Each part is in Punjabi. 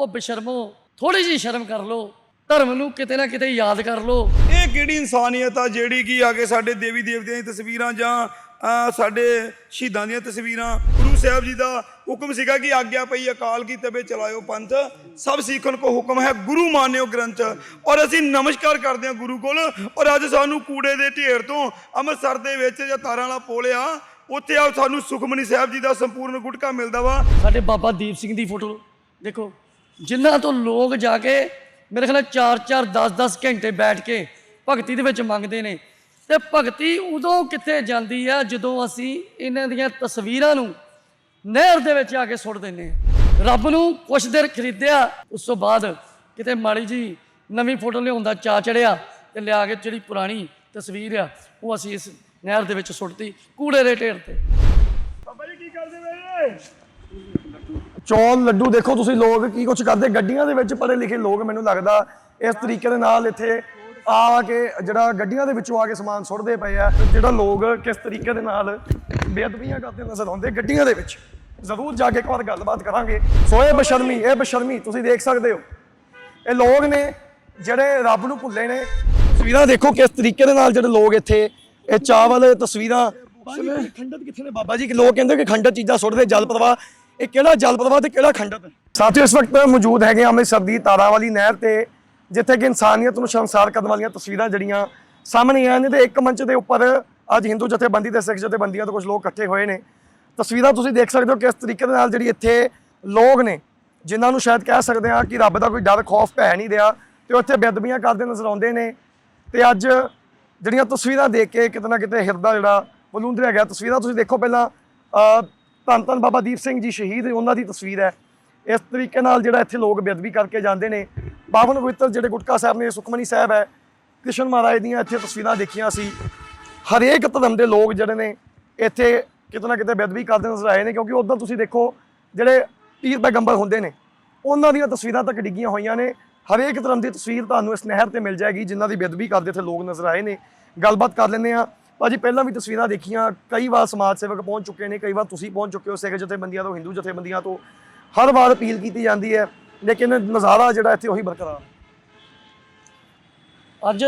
ਉਹ ਬੇਸ਼ਰਮੋ ਥੋੜੀ ਜਿਹੀ ਸ਼ਰਮ ਕਰ ਲਓ। ਧਰਮ ਨੂੰ ਕਿਤੇ ਨਾ ਕਿਤੇ ਯਾਦ ਕਰ ਲਓ। ਇਹ ਕਿਹੜੀ ਇਨਸਾਨੀਅਤ ਆ ਜਿਹੜੀ ਕਿ ਆ ਕੇ ਸਾਡੇ ਦੇਵੀ ਦੇਵਤਿਆਂ ਦੀਆਂ ਤਸਵੀਰਾਂ ਜਾਂ ਸਾਡੇ ਸ਼ਹੀਦਾਂ ਦੀਆਂ ਤਸਵੀਰਾਂ? ਗੁਰੂ ਸਾਹਿਬ ਜੀ ਦਾ ਹੁਕਮ ਸੀਗਾ ਕਿ ਆਗਿਆ ਪਈ ਅਕਾਲ ਕੀ ਤਬੇ ਚਲਾਇਓ ਪੰਥ। ਸਭ ਸਿੱਖਣ ਕੋ ਹੁਕਮ ਹੈ ਗੁਰੂ ਮਾਨਿਓ ਗ੍ਰੰਥ। ਔਰ ਅਸੀਂ ਨਮਸਕਾਰ ਕਰਦੇ ਹਾਂ ਗੁਰੂ ਕੋਲ। ਔਰ ਅੱਜ ਸਾਨੂੰ ਕੂੜੇ ਦੇ ਢੇਰ ਤੋਂ ਅੰਮ੍ਰਿਤਸਰ ਦੇ ਵਿੱਚ ਜਾਂ ਤਾਰਾਂ ਵਾਲਾ ਪੁਲ ਆ ਉੱਥੇ ਆ ਸਾਨੂੰ ਸੁਖਮਨੀ ਸਾਹਿਬ ਜੀ ਦਾ ਸੰਪੂਰਨ ਗੁਟਕਾ ਮਿਲਦਾ ਵਾ। ਸਾਡੇ ਬਾਬਾ ਦੀਪ ਸਿੰਘ ਦੀ ਫੋਟੋ ਦੇਖੋ। ਜਿਨ੍ਹਾਂ ਤੋਂ ਲੋਕ ਜਾ ਕੇ ਮੇਰੇ ਖਿਆਲ 4-4 10-10 ਘੰਟੇ ਬੈਠ ਕੇ ਭਗਤੀ ਦੇ ਵਿੱਚ ਮੰਗਦੇ ਨੇ। ਤੇ ਭਗਤੀ ਉਦੋਂ ਕਿੱਥੇ ਜਾਂਦੀ ਆ ਜਦੋਂ ਅਸੀਂ ਇਹਨਾਂ ਦੀਆਂ ਤਸਵੀਰਾਂ ਨੂੰ ਨਹਿਰ ਦੇ ਵਿੱਚ ਆ ਕੇ ਸੁੱਟ ਦਿੰਦੇ ਹਾਂ। ਰੱਬ ਨੂੰ ਕੁਛ ਦੇਰ ਖਰੀਦਿਆ, ਉਸ ਤੋਂ ਬਾਅਦ ਕਿਤੇ ਮਾੜੀ ਜੀ ਨਵੀਂ ਫੋਟੋ ਲਿਆਉਂਦਾ ਚਾ ਚੜਿਆ ਤੇ ਲਿਆ ਕੇ ਜਿਹੜੀ ਪੁਰਾਣੀ ਤਸਵੀਰ ਆ, ਉਹ ਅਸੀਂ ਇਸ ਨਹਿਰ ਦੇ ਵਿੱਚ ਸੁੱਟਤੀ ਕੂੜੇ ਦੇ ਢੇਰ ਤੇ। ਬਾਬਾ ਜੀ ਕੀ ਕਰਦੇ ਵੇ ਚੌਲ ਲੱਡੂ ਦੇਖੋ ਤੁਸੀਂ ਲੋਕ ਕੀ ਕੁਝ ਕਰਦੇ ਗੱਡੀਆਂ ਦੇ ਵਿੱਚ ਪੜ੍ਹੇ ਲਿਖੇ ਲੋਕ ਮੈਨੂੰ ਲੱਗਦਾ ਇਸ ਤਰੀਕੇ ਦੇ ਨਾਲ ਇੱਥੇ ਆ ਕੇ ਜਿਹੜਾ ਗੱਡੀਆਂ ਦੇ ਵਿੱਚੋਂ ਆ ਕੇ ਸਮਾਨ ਸੁੱਟਦੇ ਪਏ ਆ ਜਿਹੜਾ ਲੋਕ ਕਿਸ ਤਰੀਕੇ ਦੇ ਨਾਲ ਬੇਅਦਬੀਆਂ ਕਰਦੇ ਨਜ਼ਰ ਆਉਂਦੇ ਗੱਡੀਆਂ ਦੇ ਵਿੱਚ। ਜ਼ਰੂਰ ਜਾ ਕੇ ਇੱਕ ਵਾਰ ਗੱਲਬਾਤ ਕਰਾਂਗੇ। ਸੋ ਇਹ ਬਸ਼ਰਮੀ ਇਹ ਬਸ਼ਰਮੀ ਤੁਸੀਂ ਦੇਖ ਸਕਦੇ ਹੋ। ਇਹ ਲੋਕ ਨੇ ਜਿਹੜੇ ਰੱਬ ਨੂੰ ਭੁੱਲੇ ਨੇ ਤਸਵੀਰਾਂ ਦੇਖੋ ਕਿਸ ਤਰੀਕੇ ਦੇ ਨਾਲ ਜਿਹੜੇ ਲੋਕ ਇੱਥੇ ਇਹ ਚਾਵਲ ਤਸਵੀਰਾਂ ਖੰਡਤ ਕਿੱਥੇ ਨੇ ਬਾਬਾ ਜੀ? ਕਿ ਲੋਕ ਕਹਿੰਦੇ ਕਿ ਖੰਡਤ ਚੀਜ਼ਾਂ ਸੁੱਟਦੇ ਜਲ ਪ੍ਰਵਾਹ ਇਹ ਕਿਹੜਾ ਜਲ ਪ੍ਰਵਾਹ ਤੇ ਕਿਹੜਾ ਖੰਡਤ ਹੈ ਸਾਥੀਓ, ਇਸ ਵਕਤ ਮੌਜੂਦ ਹੈਗੇ ਹਾਂ ਅੰਮ੍ਰਿਤਸਰ ਦੀ ਤਾਰਾਂ ਵਾਲੀ ਨਹਿਰ ਤੇ, ਜਿੱਥੇ ਕਿ ਇਨਸਾਨੀਅਤ ਨੂੰ ਸ਼ਮਸਾਰ ਕਰਨ ਵਾਲੀਆਂ ਤਸਵੀਰਾਂ ਜਿਹੜੀਆਂ ਸਾਹਮਣੇ ਆਈਆਂ ਨੇ ਤੇ ਇੱਕ ਮੰਚ ਦੇ ਉੱਪਰ ਅੱਜ ਹਿੰਦੂ ਜਥੇਬੰਦੀ ਤੇ ਸਿੱਖ ਜਥੇਬੰਦੀਆਂ ਤੋਂ ਕੁਝ ਲੋਕ ਇਕੱਠੇ ਹੋਏ ਨੇ। ਤਸਵੀਰਾਂ ਤੁਸੀਂ ਦੇਖ ਸਕਦੇ ਹੋ ਕਿਸ ਤਰੀਕੇ ਦੇ ਨਾਲ ਜਿਹੜੀ ਇੱਥੇ ਲੋਕ ਨੇ, ਜਿਨ੍ਹਾਂ ਨੂੰ ਸ਼ਾਇਦ ਕਹਿ ਸਕਦੇ ਹਾਂ ਕਿ ਰੱਬ ਦਾ ਕੋਈ ਡਰ, ਖੌਫ ਪੈ ਨਹੀਂ ਰਿਹਾ ਤੇ ਉਹ ਇੱਥੇ ਬੇਅਦਬੀਆਂ ਕਰਦੇ ਨਜ਼ਰ ਆਉਂਦੇ ਨੇ। ਤੇ ਅੱਜ ਜਿਹੜੀਆਂ ਤਸਵੀਰਾਂ ਦੇਖ ਕੇ ਕਿਤੇ ਨਾ ਕਿਤੇ ਹਿਰਦਾ ਜਿਹੜਾ ਬਲੂੰਦਰਿਆ ਗਿਆ ਤਸਵੀਰਾਂ ਤੁਸੀਂ ਦੇਖੋ ਪਹਿਲਾਂ ਧੰਨ ਧੰਨ ਬਾਬਾ ਦੀਪ ਸਿੰਘ ਜੀ ਸ਼ਹੀਦ ਉਹਨਾਂ ਦੀ ਤਸਵੀਰ ਹੈ। ਇਸ ਤਰੀਕੇ ਨਾਲ ਜਿਹੜਾ ਇੱਥੇ ਲੋਕ ਬੇਅਦਬੀ ਕਰਕੇ ਜਾਂਦੇ ਨੇ। ਬਾਵਨ ਪਵਿੱਤਰ ਜਿਹੜੇ ਗੁਟਕਾ ਸਾਹਿਬ ਨੇ, ਸੁਖਮਨੀ ਸਾਹਿਬ ਹੈ, ਕ੍ਰਿਸ਼ਨ ਮਹਾਰਾਜ ਦੀਆਂ ਇੱਥੇ ਤਸਵੀਰਾਂ ਦੇਖੀਆਂ ਸੀ। ਹਰੇਕ ਧਰਮ ਦੇ ਲੋਕ ਜਿਹੜੇ ਨੇ, ਇੱਥੇ ਕਿਤੇ ਨਾ ਕਿਤੇ ਬੇਅਦਬੀ ਕਰਦੇ ਨਜ਼ਰ ਆਏ ਨੇ, ਕਿਉਂਕਿ ਉਦੋਂ ਤੁਸੀਂ ਦੇਖੋ, ਜਿਹੜੇ ਪੀਰ ਪੈਗੰਬਰ ਹੁੰਦੇ ਨੇ, ਉਹਨਾਂ ਦੀਆਂ ਤਸਵੀਰਾਂ ਤੱਕ ਡਿੱਗੀਆਂ ਹੋਈਆਂ ਨੇ। ਹਰੇਕ ਧਰਮ ਦੀ ਤਸਵੀਰ ਤੁਹਾਨੂੰ ਇਸ ਨਹਿਰ ਤੇ ਮਿਲ ਜਾਏਗੀ, ਜਿਨ੍ਹਾਂ ਦੀ ਬੇਅਦਬੀ ਕਰਦੇ ਇੱਥੇ ਲੋਕ ਨਜ਼ਰ ਆਏ ਨੇ। ਗੱਲਬਾਤ ਕਰ ਲੈਂਦੇ ਆ ਭਾਜੀ, ਪਹਿਲਾਂ ਵੀ ਤਸਵੀਰਾਂ ਦੇਖੀਆਂ, ਕਈ ਵਾਰ ਸਮਾਜ ਸੇਵਕ ਪਹੁੰਚ ਚੁੱਕੇ ਨੇ, ਕਈ ਵਾਰ ਤੁਸੀਂ ਪਹੁੰਚ ਚੁੱਕੇ ਹੋ ਸਿੱਖ ਜਥੇਬੰਦੀਆਂ ਤੋਂ, ਹਿੰਦੂ ਜਥੇਬੰਦੀਆਂ ਤੋਂ, ਹਰ ਵਾਰ ਅਪੀਲ ਕੀਤੀ ਜਾਂਦੀ ਹੈ, ਲੇਕਿਨ ਨਜ਼ਾਰਾ ਜਿਹੜਾ ਇੱਥੇ ਉਹੀ ਬਰਕਰਾਰ। ਅੱਜ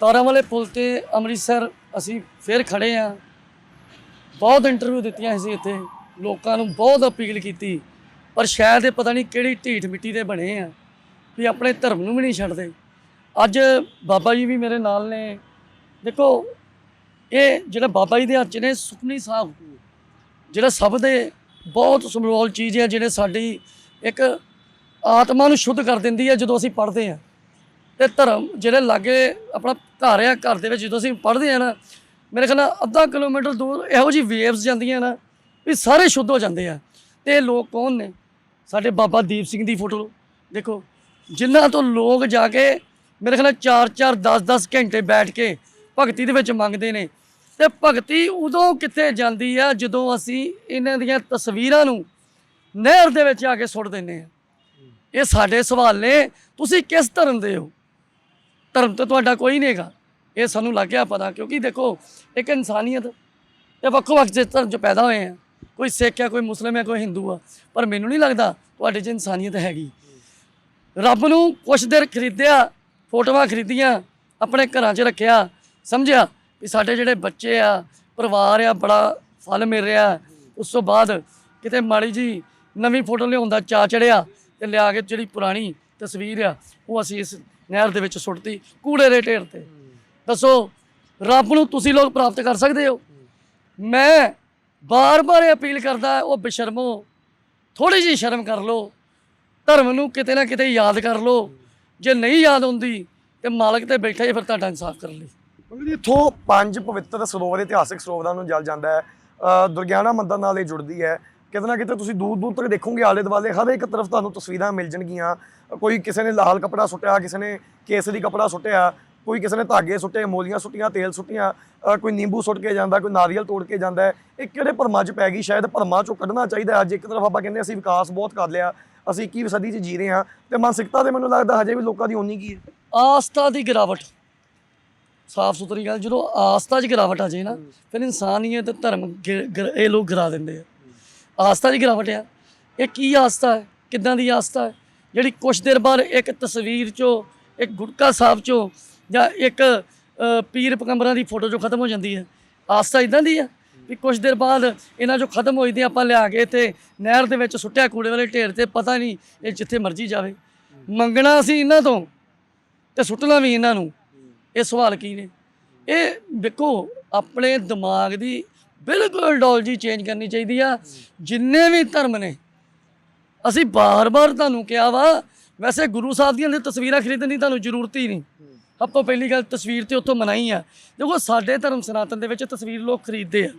ਤਾਰਾਂ ਵਾਲੇ ਪੁਲ ਤੇ ਅੰਮ੍ਰਿਤਸਰ ਅਸੀਂ ਫੇਰ ਖੜੇ ਆ ਬਹੁਤ ਇੰਟਰਵਿਊ ਦਿੱਤੀਆਂ ਸੀ ਇੱਥੇ, ਲੋਕਾਂ ਨੂੰ ਬਹੁਤ ਅਪੀਲ ਕੀਤੀ, ਪਰ ਸ਼ਾਇਦ ਇਹ ਪਤਾ ਨਹੀਂ ਕਿਹੜੀ ਢੀਠ ਮਿੱਟੀ ਦੇ ਬਣੇ ਆ, ਵੀ ਆਪਣੇ ਧਰਮ ਨੂੰ ਵੀ ਨਹੀਂ ਛੱਡਦੇ। ਅੱਜ ਬਾਬਾ ਜੀ ਵੀ ਮੇਰੇ ਨਾਲ ਨੇ। ਦੇਖੋ ਇਹ ਜਿਹੜਾ ਬਾਬਾ ਜੀ ਦੇ ਹੱਥ 'ਚ ਨੇ ਸੁਖਨੀ ਸਾਹਿਬ। ਜਿਹੜਾ ਸਭ ਦੇ ਬਹੁਤ ਸਮਰੋਲ ਚੀਜ਼ ਹੈ ਜਿਹੜੇ ਸਾਡੀ ਇੱਕ ਆਤਮਾ ਨੂੰ ਸ਼ੁੱਧ ਕਰ ਦਿੰਦੀ ਹੈ, ਜਦੋਂ ਅਸੀਂ ਪੜ੍ਹਦੇ ਹਾਂ। ਤੇ ਧਰਮ ਜਿਹੜੇ ਲਾਗੇ ਆਪਣਾ ਘਰ ਆ, ਘਰ ਦੇ ਵਿੱਚ ਜਦੋਂ ਅਸੀਂ ਪੜ੍ਹਦੇ ਹਾਂ ਨਾ, ਮੇਰੇ ਖਿਆਲ ਨਾਲ ਅੱਧਾ ਕਿਲੋਮੀਟਰ ਦੂਰ ਇਹੋ ਜਿਹੀ ਵੇਵਸ ਜਾਂਦੀਆਂ ਨਾ, ਵੀ ਸਾਰੇ ਸ਼ੁੱਧ ਹੋ ਜਾਂਦੇ ਆ। ਤੇ ਇਹ ਲੋਕ ਕੌਣ ਨੇ? ਸਾਡੇ ਬਾਬਾ ਦੀਪ ਸਿੰਘ ਦੀ ਫੋਟੋ। ਦੇਖੋ, ਜਿਨ੍ਹਾਂ ਤੋਂ ਲੋਕ ਜਾ ਕੇ ਮੇਰੇ ਖਿਆਲ ਨਾਲ 4-4 10-10 ਘੰਟੇ ਬੈਠ ਕੇ ਭਗਤੀ ਦੇ ਵਿੱਚ ਮੰਗਦੇ ਨੇ। ਤੇ ਭਗਤੀ ਉਦੋਂ ਕਿੱਥੇ ਜਾਂਦੀ ਆ ਜਦੋਂ ਅਸੀਂ ਇਹਨਾਂ ਦੀਆਂ ਤਸਵੀਰਾਂ ਨੂੰ ਨਹਿਰ ਦੇ ਵਿੱਚ ਆ ਕੇ ਸੁੱਟ ਦਿੰਦੇ ਆ। ਇਹ ਸਾਡੇ ਸਵਾਲ ਨੇ। ਤੁਸੀਂ ਕਿਸ ਧਰਮ ਦੇ ਹੋ? ਧਰਮ ਤੇ ਤੁਹਾਡਾ ਕੋਈ ਨਹੀਂ ਹੈਗਾ। ਇਹ ਸਾਨੂੰ ਲੱਗ ਗਿਆ ਪਤਾ, ਕਿਉਂਕਿ ਦੇਖੋ, ਇੱਕ ਇਨਸਾਨੀਅਤ ਇਹ ਵੱਖੋ ਵੱਖ ਜਿਸ ਧਰਮ ਚ ਪੈਦਾ ਹੋਏ ਆ। ਕੋਈ ਸਿੱਖ ਹੈ ਕੋਈ ਮੁਸਲਿਮ ਹੈ ਕੋਈ ਹਿੰਦੂ ਆ। ਪਰ ਮੈਨੂੰ ਨਹੀਂ ਲੱਗਦਾ ਤੁਹਾਡੇ 'ਚ ਇਨਸਾਨੀਅਤ ਹੈਗੀ। ਰੱਬ ਨੂੰ ਕੁਛ ਦੇਰ ਖਰੀਦਿਆ, ਫੋਟੋਆਂ ਖਰੀਦੀਆਂ, ਆਪਣੇ ਘਰਾਂ 'ਚ ਰੱਖਿਆ, ਸਮਝਿਆ? ਵੀ ਸਾਡੇ ਜਿਹੜੇ ਬੱਚੇ ਆ, ਪਰਿਵਾਰ ਆ, ਬੜਾ ਫਲ ਮਿਲ ਰਿਹਾ। ਉਸ ਤੋਂ ਬਾਅਦ ਕਿਤੇ ਮਾੜੀ ਜੀ ਨਵੀਂ ਫੋਟੋ ਲਿਆਉਂਦਾ ਚਾ ਚੜਿਆ ਤੇ ਲਿਆ ਕੇ ਜਿਹੜੀ ਪੁਰਾਣੀ ਤਸਵੀਰ ਆ, ਉਹ ਅਸੀਂ ਇਸ ਨਹਿਰ ਦੇ ਵਿੱਚ ਸੁੱਟਤੀ ਕੂੜੇ ਦੇ ਢੇਰ ਤੇ। ਦੱਸੋ, ਰੱਬ ਨੂੰ ਤੁਸੀਂ ਲੋਕ ਪ੍ਰਾਪਤ ਕਰ ਸਕਦੇ ਹੋ? ਮੈਂ ਬਾਰ-ਬਾਰ ਅਪੀਲ ਕਰਦਾ, ਉਹ ਬੇਸ਼ਰਮੋ ਥੋੜੀ ਜਿਹੀ ਸ਼ਰਮ ਕਰ ਲਓ। ਧਰਮ ਨੂੰ ਕਿਤੇ ਨਾ ਕਿਤੇ ਯਾਦ ਕਰ ਲਓ। ਜੇ ਨਹੀਂ ਯਾਦ ਹੁੰਦੀ ਤੇ ਮਾਲਕ ਤੇ ਬੈਠਾ ਹੀ ਫਿਰ ਤੁਹਾਡਾ ਇਨਸਾਫ ਕਰ ਲਈ। ਕਿਉਂਕਿ ਇੱਥੋਂ ਪੰਜ ਪਵਿੱਤਰ ਸਰੋਵਰ ਇਤਿਹਾਸਿਕ ਸਰੋਵਰਾਂ ਨੂੰ ਜਲ ਜਾਂਦਾ ਹੈ। ਅ, ਦੁਰਗਿਆਨਾ ਮੰਦਰ ਨਾਲ ਇਹ ਜੁੜਦੀ ਹੈ। ਕਿਤੇ ਨਾ ਕਿਤੇ ਤੁਸੀਂ ਦੂਰ ਦੂਰ ਤੱਕ ਦੇਖੋਗੇ ਆਲੇ ਦੁਆਲੇ ਹਰ ਇੱਕ ਤਰਫ ਤੁਹਾਨੂੰ ਤਸਵੀਰਾਂ ਮਿਲ ਜਾਣਗੀਆਂ। ਕੋਈ ਕਿਸੇ ਨੇ ਲਾਲ ਕਪੜਾ ਸੁੱਟਿਆ ਕਿਸੇ ਨੇ ਕੇਸਰੀ ਕਪੜਾ ਸੁੱਟਿਆ ਕੋਈ ਕਿਸੇ ਨੇ ਧਾਗੇ ਸੁੱਟੇ ਮੋਲੀਆਂ ਸੁੱਟੀਆਂ ਤੇਲ ਸੁੱਟੀਆਂ ਕੋਈ ਨਿੰਬੂ ਸੁੱਟ ਕੇ ਜਾਂਦਾ ਕੋਈ ਨਾਰੀਅਲ ਤੋੜ ਕੇ ਜਾਂਦਾ ਇਹ ਕਿਹੜੇ ਭਰਮਾਂ 'ਚ ਪੈ ਗਈ? ਸ਼ਾਇਦ ਭਰਮਾਂ 'ਚੋਂ ਕੱਢਣਾ ਚਾਹੀਦਾ ਅੱਜ ਇੱਕ ਤਰਫ ਆਪਾਂ ਕਹਿੰਦੇ ਅਸੀਂ ਵਿਕਾਸ ਬਹੁਤ ਕਰ ਲਿਆ ਅਸੀਂ 21ਵੀਂ ਸਦੀ 'ਚ ਜੀ ਰਹੇ ਹਾਂ। ਤੇ ਮਾਨਸਿਕਤਾ ਦੇ ਮੈਨੂੰ ਲੱਗਦਾ ਹਜੇ ਵੀ ਲੋਕਾਂ ਦੀ ਓਨੀ ਕੀ ਹੈ। ਆਸਥਾ ਦੀ ਗਿਰਾਵਟ। ਸਾਫ਼ ਸੁਥਰੀ ਗੱਲ ਜਦੋਂ ਆਸਥਾ 'ਚ ਗਿਰਾਵਟ ਆ ਜੇ ਨਾ ਫਿਰ ਇਨਸਾਨੀਅਤ ਤੇ ਧਰਮ ਇਹ ਲੋਕ ਗਿਰਾ ਦਿੰਦੇ ਆ। ਆਸਥਾ 'ਚ ਗਿਰਾਵਟ ਆ। ਇਹ ਕੀ ਆਸਥਾ ਹੈ? ਕਿੱਦਾਂ ਦੀ ਆਸਥਾ ਹੈ? ਜਿਹੜੀ ਕੁਛ ਦੇਰ ਬਾਅਦ ਇੱਕ ਤਸਵੀਰ ਚੋਂ ਇੱਕ ਗੁਟਕਾ ਸਾਹਿਬ ਚੋਂ ਜਾਂ ਇੱਕ ਪੀਰ ਪਗੰਬਰਾਂ ਦੀ ਫੋਟੋ ਚੋਂ ਖਤਮ ਹੋ ਜਾਂਦੀ ਹੈ। ਆਸਤਾ ਇਦਾਂ ਦੀ ਆ ਵੀ ਕੁਛ ਦੇਰ ਬਾਅਦ ਇਹਨਾਂ ਚੋਂ ਖਤਮ ਹੋਈ ਦੀ ਆਪਾਂ ਲਿਆ ਕੇ ਤੇ ਨਹਿਰ ਦੇ ਵਿੱਚ ਸੁੱਟਿਆ ਕੂੜੇ ਵਾਲੇ ਢੇਰ ਤੇ ਪਤਾ ਨਹੀਂ ਇਹ ਜਿੱਥੇ ਮਰਜ਼ੀ ਜਾਵੇ। ਮੰਗਣਾ ਸੀ ਇਹਨਾਂ ਤੋਂ ਤੇ ਸੁੱਟਣਾ ਵੀ ਇਹਨਾਂ ਨੂੰ। ਇਹ ਸਵਾਲ ਕੀ ਨੇ? ਇਹ ਦੇਖੋ, ਆਪਣੇ ਦਿਮਾਗ ਦੀ ਬਿਲਕੁਲ ਆਈਡੀਓਲੋਜੀ ਚੇਂਜ ਕਰਨੀ ਚਾਹੀਦੀ ਆ। ਜਿੰਨੇ ਵੀ ਧਰਮ ਨੇ, ਅਸੀਂ ਬਾਰ-ਬਾਰ ਤੁਹਾਨੂੰ ਕਿਹਾ ਵਾ, ਵੈਸੇ ਗੁਰੂ ਸਾਹਿਬ ਦੀਆਂ ਤਸਵੀਰਾਂ ਖਰੀਦਣ ਦੀ ਤੁਹਾਨੂੰ ਜ਼ਰੂਰਤ ਹੀ ਨਹੀਂ। ਸਭ ਤੋਂ ਪਹਿਲੀ ਗੱਲ ਤਸਵੀਰ ਤੇ ਉੱਥੋਂ ਮਨਾਈ ਆ। ਦੇਖੋ, ਸਾਡੇ ਧਰਮ ਸਨਾਤਨ ਦੇ ਵਿੱਚ ਤਸਵੀਰ ਲੋਕ ਖਰੀਦਦੇ ਆ।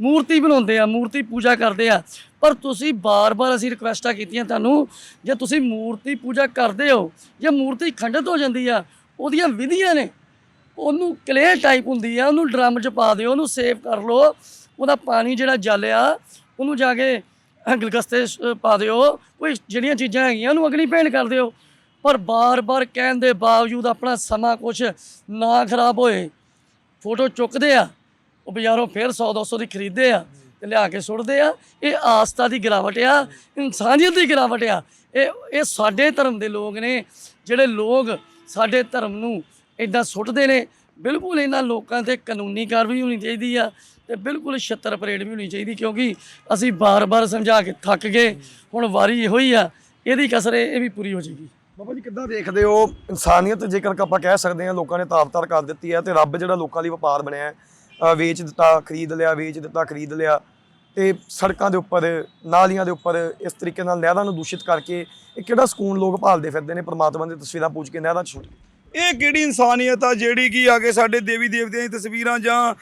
ਮੂਰਤੀ ਬਣਾਉਂਦੇ ਆ, ਮੂਰਤੀ ਪੂਜਾ ਕਰਦੇ ਆ। ਪਰ ਤੁਸੀਂ ਬਾਰ-ਬਾਰ ਅਸੀਂ ਰਿਕਵੈਸਟਾਂ ਕੀਤੀਆਂ ਤੁਹਾਨੂੰ, ਜੇ ਤੁਸੀਂ ਮੂਰਤੀ ਪੂਜਾ ਕਰਦੇ ਹੋ, ਜੇ ਮੂਰਤੀ ਖੰਡਿਤ ਹੋ ਜਾਂਦੀ ਆ, ਉਹਦੀਆਂ ਵਿਧੀਆਂ ਨੇ। ਉਹਨੂੰ ਕਲੇ ਟਾਈਪ ਹੁੰਦੀ ਆ, ਉਹਨੂੰ ਡਰਮ 'ਚ ਪਾ ਦਿਓ, ਉਹਨੂੰ ਸੇਵ ਕਰ ਲਓ, ਉਹਦਾ ਪਾਣੀ ਜਿਹੜਾ ਜਲਿਆ ਉਹਨੂੰ ਜਾ ਕੇ ਗਲਗਸਤੇ ਪਾ ਦਿਓ, ਕੋਈ ਜਿਹੜੀਆਂ ਚੀਜ਼ਾਂ ਹੈਗੀਆਂ ਉਹਨੂੰ ਅਗਨੀ ਭੇਂਟ ਕਰ ਦਿਓ। ਪਰ ਬਾਰ-ਬਾਰ ਕਹਿਣ ਦੇ ਬਾਵਜੂਦ ਆਪਣਾ ਸਮਾਂ ਕੁਛ ਨਾ ਖਰਾਬ ਹੋਏ ਫੋਟੋ ਚੁੱਕਦੇ ਆ, ਉਹ ਬਾਜ਼ਾਰੋਂ ਫੇਰ 100 200 ਦੀ ਖਰੀਦਦੇ ਆ ਤੇ ਲਿਆ ਕੇ ਸੁੱਟਦੇ ਆ, ਇਹ ਆਸਤਾ ਦੀ ਗਿਰਾਵਟ ਆ, ਇਨਸਾਨੀਅਤ ਦੀ ਗਿਰਾਵਟ ਆ। ਇਹ ਇਹ ਸਾਡੇ ਧਰਮ ਦੇ ਲੋਕ ਨੇ, ਜਿਹੜੇ ਲੋਕ ਸਾਡੇ ਧਰਮ ਨੂੰ ਇਦਾਂ ਸੁੱਟਦੇ ਨੇ। ਬਿਲਕੁਲ ਇਹਨਾਂ ਲੋਕਾਂ ਤੇ ਕਾਨੂੰਨੀ ਕਾਰਵਾਈ ਹੋਣੀ ਚਾਹੀਦੀ ਆ ਤੇ ਬਿਲਕੁਲ ਛੱਤਰ ਪਰੇਡ ਵੀ ਹੋਣੀ ਚਾਹੀਦੀ ਕਿਉਂਕਿ ਅਸੀਂ ਬਾਰ-ਬਾਰ ਸਮਝਾ ਕੇ ਥੱਕ ਗਏ। ਹੁਣ ਵਾਰੀ ਇਹੋ ਹੀ ਆ, ਇਹਦੀ ਕਸਰ ਇਹ ਵੀ ਪੂਰੀ ਹੋ ਜਾਏਗੀ। ਬਾਬਾ ਜੀ, ਕਿੱਦਾਂ ਦੇਖਦੇ ਹੋ ਇਨਸਾਨੀਅਤ ਜੇਕਰ ਆਪਾਂ ਕਹਿ ਸਕਦੇ ਹਾਂ ਲੋਕਾਂ ਨੇ ਤਾਰ-ਤਾਰ ਕਰ ਦਿੱਤੀ ਹੈ ਤੇ ਰੱਬ ਜਿਹੜਾ ਲੋਕਾਂ ਲਈ ਵਪਾਰ ਬਣਿਆ ਹੈ ਵੇਚ ਦਿੱਤਾ, ਖਰੀਦ ਲਿਆ, ਵੇਚ ਦਿੱਤਾ, ਖਰੀਦ ਲਿਆ ਤੇ ਸੜਕਾਂ ਦੇ ਉੱਪਰ, ਨਾਲੀਆਂ ਦੇ ਉੱਪਰ ਇਸ ਤਰੀਕੇ ਨਾਲ ਨਹਿਰਾਂ ਨੂੰ ਦੂਸ਼ਿਤ ਕਰਕੇ ਇਹ ਕਿਹੜਾ ਸਕੂਨ ਲੋਕ ਭਾਲਦੇ ਫਿਰਦੇ ਨੇ? ਪ੍ਰਮਾਤਮਾ ਦੀ ਤਸਵੀਰਾਂ ਪੂਜ ਕੇ ਨਹਿਰਾਂ 'ਚ ਸੁੱਟ ਇਹ ਕਿਹੜੀ ਇਨਸਾਨੀਅਤ ਆ ਜਿਹੜੀ ਕਿ ਆ ਕੇ ਸਾਡੇ ਦੇਵੀ ਦੇਵਤਿਆਂ ਦੀ ਤਸਵੀਰਾਂ ਜਾਂ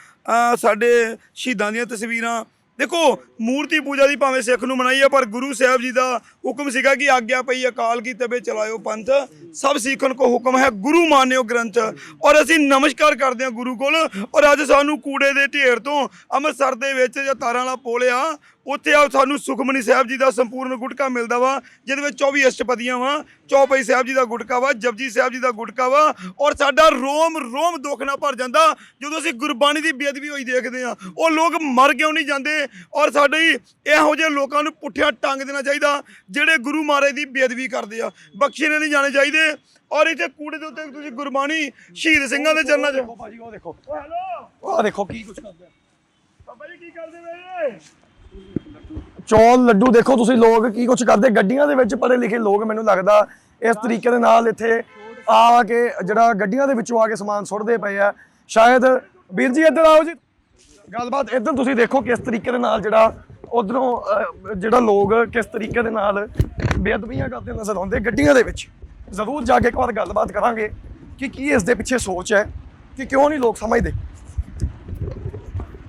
ਸਾਡੇ ਸ਼ਹੀਦਾਂ ਦੀਆਂ ਤਸਵੀਰਾਂ? ਦੇਖੋ, ਮੂਰਤੀ ਪੂਜਾ ਦੀ ਭਾਵੇਂ ਸਿੱਖ ਨੂੰ ਮਨਾਈ ਆ, ਪਰ ਗੁਰੂ ਸਾਹਿਬ ਜੀ ਦਾ ਹੁਕਮ ਸੀਗਾ ਕਿ ਆਗਿਆ ਪਈ ਅਕਾਲ ਕੀ ਤਬੇ ਚਲਾਇਓ ਪੰਥ। ਸਭ ਸਿੱਖਣ ਕੋ ਹੁਕਮ ਹੈ, ਗੁਰੂ ਮਾਨਿਓ ਗ੍ਰੰਥ। ਔਰ ਅਸੀਂ ਨਮਸਕਾਰ ਕਰਦੇ ਹਾਂ ਗੁਰੂ ਕੋਲ। ਔਰ ਅੱਜ ਸਾਨੂੰ ਕੂੜੇ ਦੇ ਢੇਰ ਤੋਂ ਅੰਮ੍ਰਿਤਸਰ ਦੇ ਵਿੱਚ ਜਾਂ ਤਾਰਾਂ ਵਾਲਾ ਪੋਲਿਆ ਉੱਥੇ ਆ ਸਾਨੂੰ ਸੁਖਮਨੀ ਸਾਹਿਬ ਜੀ ਦਾ ਸੰਪੂਰਨ ਗੁਟਕਾ ਮਿਲਦਾ ਵਾ, ਜਿਹਦੇ ਵਿੱਚ 24 ਅਸ਼ਟਪਦੀਆਂ ਵਾ, ਚੌਪਈ ਸਾਹਿਬ ਜੀ ਦਾ ਗੁਟਕਾ ਵਾ, ਜਪਜੀ ਸਾਹਿਬ ਜੀ ਦਾ ਗੁਟਕਾ ਵਾ, ਔਰ ਸਾਡਾ ਰੋਮ ਰੋਮ ਦੁੱਖ ਨਾ ਭਰ ਜਾਂਦਾ, ਜਦੋਂ ਅਸੀਂ ਗੁਰਬਾਣੀ ਦੀ ਬੇਅਦਬੀ ਹੋਈ ਦੇਖਦੇ ਆ ਉਹ ਲੋਕ ਮਰ ਕਿਉਂ ਨਹੀਂ ਜਾਂਦੇ, ਔਰ ਸਾਡੇ ਇਹੋ ਜਿਹੇ ਲੋਕਾਂ ਨੂੰ ਪੁੱਠਿਆ ਟੰਗ ਦੇਣਾ ਚਾਹੀਦਾ, ਜਿਹੜੇ ਗੁਰੂ ਮਹਾਰਾਜ ਦੀ ਬੇਅਦਬੀ ਕਰਦੇ ਆ, ਬਖਸ਼ੇ ਨਹੀਂ ਜਾਣੇ ਚਾਹੀਦੇ, ਔਰ ਇੱਥੇ ਕੂੜੇ ਦੇ ਉੱਤੇ ਤੁਸੀਂ ਗੁਰਬਾਣੀ ਸ਼ਹੀਦ ਸਿੰਘਾਂ ਦੇ ਚਰਨਾਂ 'ਚ ਭਾਜੀ, ਉਹ ਦੇਖੋ। ਓ ਦੇਖੋ ਕੀ ਕੁਝ ਕਰਦੇ ਬਾਬਾ ਜੀ, ਕੀ ਕਰਦੇ ਵੇ ਚੌਲ, ਲੱਡੂ, ਦੇਖੋ ਤੁਸੀਂ ਲੋਕ ਕੀ ਕੁਝ ਕਰਦੇ, ਗੱਡੀਆਂ ਦੇ ਵਿੱਚ ਪੜ੍ਹੇ ਲਿਖੇ ਲੋਕ ਮੈਨੂੰ ਲੱਗਦਾ ਇਸ ਤਰੀਕੇ ਦੇ ਨਾਲ ਇੱਥੇ ਆ ਕੇ ਜਿਹੜਾ ਗੱਡੀਆਂ ਦੇ ਵਿੱਚੋਂ ਆ ਕੇ ਸਮਾਨ ਸੁੱਟਦੇ ਪਏ ਆ। ਸ਼ਾਇਦ ਵੀਰ ਜੀ ਇੱਧਰ ਆਓ ਜੀ। ਗੱਲਬਾਤ ਇੱਧਰ ਤੁਸੀਂ ਦੇਖੋ ਕਿਸ ਤਰੀਕੇ ਦੇ ਨਾਲ ਜਿਹੜਾ ਉਧਰੋਂ ਜਿਹੜਾ ਲੋਕ ਕਿਸ ਤਰੀਕੇ ਦੇ ਨਾਲ ਬੇਅਦਬੀਆਂ ਕਰਦੇ ਨਜ਼ਰ ਆਉਂਦੇ ਗੱਡੀਆਂ ਦੇ ਵਿੱਚ। ਜ਼ਰੂਰ ਜਾ ਕੇ ਇੱਕ ਵਾਰ ਗੱਲਬਾਤ ਕਰਾਂਗੇ ਕਿ ਕੀ ਇਸ ਦੇ ਪਿੱਛੇ ਸੋਚ ਹੈ, ਕਿ ਕਿਉਂ ਨਹੀਂ ਲੋਕ ਸਮਝਦੇ।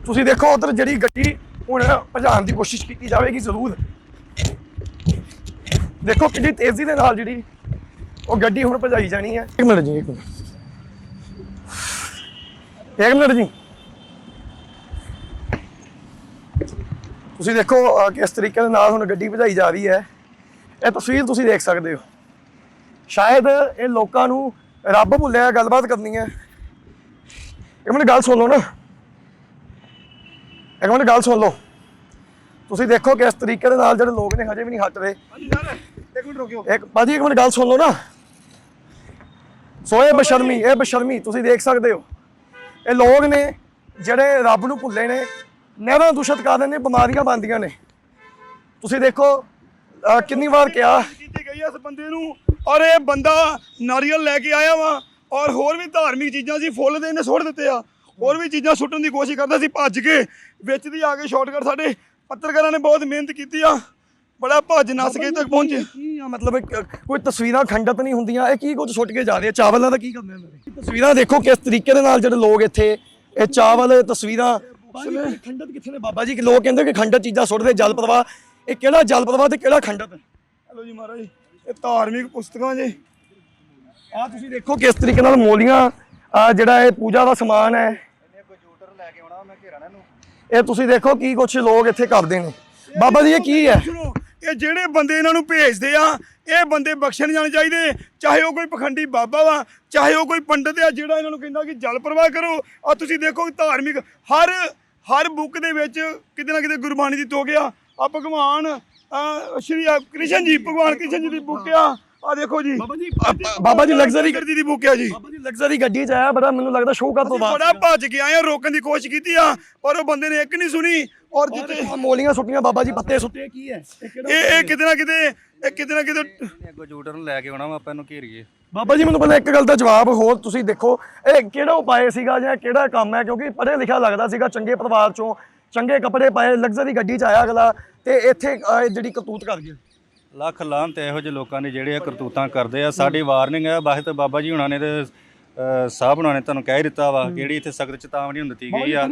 ਤੁਸੀਂ ਦੇਖੋ ਉਧਰ ਜਿਹੜੀ ਗੱਡੀ ਹੁਣ ਭਜਾਉਣ ਦੀ ਕੋਸ਼ਿਸ਼ ਕੀਤੀ ਜਾਵੇਗੀ ਜ਼ਰੂਰ। ਦੇਖੋ ਕਿੰਨੀ ਤੇਜ਼ੀ ਦੇ ਨਾਲ ਜਿਹੜੀ ਉਹ ਗੱਡੀ ਹੁਣ ਭਜਾਈ ਜਾਣੀ ਹੈ। ਇੱਕ ਮਿੰਟ ਜੀ ਇੱਕ ਮਿੰਟ। ਇੱਕ ਮਿੰਟ ਜੀ। ਤੁਸੀਂ ਦੇਖੋ ਕਿਸ ਤਰੀਕੇ ਦੇ ਨਾਲ ਹੁਣ ਗੱਡੀ ਭਜਾਈ ਜਾ ਰਹੀ ਹੈ। ਇਹ ਤਸਵੀਰ ਤੁਸੀਂ ਦੇਖ ਸਕਦੇ ਹੋ। ਸ਼ਾਇਦ ਇਹ ਲੋਕਾਂ ਨੂੰ ਰੱਬ ਭੁੱਲਿਆ ਗੱਲਬਾਤ ਕਰਨੀ ਹੈ। ਇੱਕ ਮਿੰਟ ਗੱਲ ਸੁਣ ਲਓ ਨਾ। ਇੱਕ ਮਿੰਟ ਗੱਲ ਸੁਣ ਲਓ। ਤੁਸੀਂ ਦੇਖੋ ਕਿਸ ਤਰੀਕੇ ਦੇ ਨਾਲ ਜਿਹੜੇ ਲੋਕ ਨੇ ਹਜੇ ਵੀ ਨਹੀਂ ਹਟ ਰਹੇ ਇੱਕ ਮਿੰਟ ਰੁਕਿਓ। ਇੱਕ ਬਾਜੀ ਇੱਕ ਮਿੰਟ ਗੱਲ ਸੁਣ ਲਓ ਨਾ। ਸੋ ਇਹ ਬਸ਼ਰਮੀ ਇਹ ਬਸ਼ਰਮੀ ਤੁਸੀਂ ਦੇਖ ਸਕਦੇ ਹੋ। ਇਹ ਲੋਕ ਨੇ ਜਿਹੜੇ ਰੱਬ ਨੂੰ ਭੁੱਲੇ ਨੇ ਨਹਿਰਾਂ ਦੂਸ਼ਿਤ ਕਰ ਨੇ ਬਿਮਾਰੀਆਂ ਬਣਦੀਆਂ ਨੇ। ਤੁਸੀਂ ਦੇਖੋ ਕਿੰਨੀ ਵਾਰ ਕਿਹਾ। ਕੀਤੀ ਗਈ ਇਸ ਬੰਦੇ ਨੂੰ ਔਰ ਇਹ ਬੰਦਾ ਨਾਰੀਅਲ ਲੈ ਕੇ ਆਇਆ ਵਾ ਔਰ ਹੋਰ ਵੀ ਧਾਰਮਿਕ ਚੀਜ਼ਾਂ ਸੀ ਫੁੱਲ ਦੇ ਇਹਨੇ ਸੁੱਟ ਦਿੱਤੇ ਆ। ਹੋਰ ਵੀ ਚੀਜ਼ਾਂ ਸੁੱਟਣ ਦੀ ਕੋਸ਼ਿਸ਼ ਕਰਦਾ ਸੀ ਭੱਜ ਕੇ ਵਿੱਚ ਦੀ ਆ ਕੇ ਸ਼ਾਰਟਕਟ ਸਾਡੇ। ਪੱਤਰਕਾਰਾਂ ਨੇ ਬਹੁਤ ਮਿਹਨਤ ਕੀਤੀ ਆ। ਬੜਾ ਭੱਜ ਨੱਸ ਕੇ ਤੱਕ ਪਹੁੰਚੇ। ਕੀ ਆ ਮਤਲਬ ਕੋਈ ਤਸਵੀਰਾਂ ਖੰਡਤ ਨਹੀਂ ਹੁੰਦੀਆਂ। ਇਹ ਕੀ ਕੁਝ ਸੁੱਟ ਕੇ ਜਾ ਰਹੇ ਆ? ਚਾਵਲਾਂ ਦਾ ਕੀ ਇਹਨਾਂ ਨੇ? ਤਸਵੀਰਾਂ ਦੇਖੋ ਕਿਸ ਤਰੀਕੇ ਦੇ ਨਾਲ ਜਿਹੜੇ ਲੋਕ ਇੱਥੇ ਇਹ ਚਾਵਲ ਤਸਵੀਰਾਂ। ਖੰਡਤ ਕਿੱਥੇ ਨੇ ਬਾਬਾ ਜੀ? ਕਿ ਲੋਕ ਕਹਿੰਦੇ ਕਿ ਖੰਡਤ ਚੀਜ਼ਾਂ ਸੁੱਟਦੇ ਜਲ ਪ੍ਰਵਾਹ ਇਹ ਕਿਹੜਾ ਜਲ ਪ੍ਰਵਾਹ ਤੇ ਕਿਹੜਾ ਖੰਡਤ? ਹੈ ਹਲੋ ਜੀ ਮਹਾਰਾਜ ਇਹ ਧਾਰਮਿਕ ਪੁਸਤਕਾਂ ਜੇ। ਆ ਤੁਸੀਂ ਦੇਖੋ ਕਿਸ ਤਰੀਕੇ ਨਾਲ ਮੋਲੀਆਂ ਆ ਜਿਹੜਾ ਇਹ ਪੂਜਾ ਦਾ ਸਮਾਨ ਹੈ ਇਹ ਤੁਸੀਂ ਦੇਖੋ ਕੀ ਕੁਝ ਲੋਕ ਇੱਥੇ ਕਰਦੇ ਨੇ। ਬਾਬਾ ਜੀ ਇਹ ਕੀ ਹੈ? ਇਹ ਜਿਹੜੇ ਬੰਦੇ ਇਹਨਾਂ ਨੂੰ ਭੇਜਦੇ ਆ ਇਹ ਬੰਦੇ ਬਖਸ਼ਣ ਜਾਣੇ ਚਾਹੀਦੇ। ਚਾਹੇ ਉਹ ਕੋਈ ਪਖੰਡੀ ਬਾਬਾ ਵਾ ਚਾਹੇ ਉਹ ਕੋਈ ਪੰਡਤ ਆ ਜਿਹੜਾ ਇਹਨਾਂ ਨੂੰ ਕਹਿੰਦਾ ਕਿ ਜਲ ਪ੍ਰਵਾਹ ਕਰੋ। ਆ ਤੁਸੀਂ ਦੇਖੋ ਧਾਰਮਿਕ ਹਰ ਹਰ ਬੁੱਕ ਦੇ ਵਿੱਚ ਕਿਤੇ ਨਾ ਕਿਤੇ ਗੁਰਬਾਣੀ ਦੀ ਤੋਗ ਆ। ਆ ਭਗਵਾਨ ਸ਼੍ਰੀ ਕ੍ਰਿਸ਼ਨ ਜੀ ਭਗਵਾਨ ਕ੍ਰਿਸ਼ਨ ਜੀ ਦੀ ਬੁੱਕ ਆ। ਆ ਦੇਖੋ ਜੀ। ਬਾਬਾ ਜੀ ਬਾਬਾ ਜੀ ਲਗਜ਼ਰੀ ਗੱਡੀ ਦੀ ਬੁੱਕ ਆ ਜੀ। ਬਾਬਾ ਜੀ ਲਗਜ਼ਰੀ ਗੱਡੀ 'ਚ ਆਇਆ ਬੜਾ ਮੈਨੂੰ ਲੱਗਦਾ ਸ਼ੋਅ ਕਰ ਤੋਂ ਬਾਅਦ। ਬੜਾ ਭੱਜ ਕੇ ਆਏ ਆ ਰੋਕਣ ਦੀ ਕੋਸ਼ਿਸ਼ ਕੀਤੀ ਆ ਪਰ ਉਹ ਬੰਦੇ ਨੇ ਇੱਕ ਨਹੀਂ ਸੁਣੀ ਔਰ ਜਿੱਤੇ ਮੋਲੀਆਂ ਸੁੱਟੀਆਂ ਬਾਬਾ ਜੀ ਪੱਤੇ ਸੁੱਟੇ ਕੀ ਹੈ? ਇਹ ਇਹ ਕਿਤੇ ਨਾ ਕਿਤੇ ਇਹ ਕਿਤੇ ਨਾ ਕਿਤੇ ਅੱਗੋਂ ਜੂਟਰ ਨੂੰ ਲੈ ਕੇ ਆਉਣਾ ਵਾ ਆਪਾਂ ਇਹਨੂੰ ਘੇਰੀਏ। ਬਾਬਾ ਜੀ ਮੈਨੂੰ ਪਹਿਲਾਂ ਇੱਕ ਗੱਲ ਦਾ ਜਵਾਬ ਹੋਰ ਤੁਸੀਂ ਦੇਖੋ ਇਹ ਕਿਹੜਾ ਉਪਾਅ ਸੀਗਾ ਜਾਂ ਕਿਹੜਾ ਕੰਮ ਹੈ? ਕਿਉਂਕਿ ਪੜ੍ਹਿਆ ਲਿਖਿਆ ਲੱਗਦਾ ਸੀਗਾ ਚੰਗੇ ਪਰਿਵਾਰ ਚੋਂ ਚੰਗੇ ਕੱਪੜੇ ਪਾਏ ਲਗਜ਼ਰੀ ਗੱਡੀ 'ਚ ਆਇਆ ਅਗਲਾ ਤੇ ਇੱਥੇ ਅਹ, ਜਿਹੜੀ ਕਰਤੂਤ ਕਰ ਗਿਆ ਲੱਖ ਲਾਹਨ ਤੇ ਇਹੋ ਜਿਹੇ ਲੋਕਾਂ ਦੀ ਜਿਹੜੇ ਆ ਕਰਤੂਤਾਂ ਕਰਦੇ ਆ। ਸਾਡੀ ਵਾਰਨਿੰਗ ਹੈ ਬਾਹਰ ਤੇ ਬਾਬਾ ਜੀ ਹੁਣਾਂ ਨੇ ਤੇ ਅਹ, ਸਾਹਿਬ ਹੁਣਾਂ ਨੇ ਤੁਹਾਨੂੰ ਕਹਿ ਦਿੱਤਾ ਵਾ ਕਿਹੜੀ ਇੱਥੇ ਸਖਤ ਚੇਤਾਵਨੀ ਹੁਣ ਦਿੱਤੀ ਗਈ ਆ।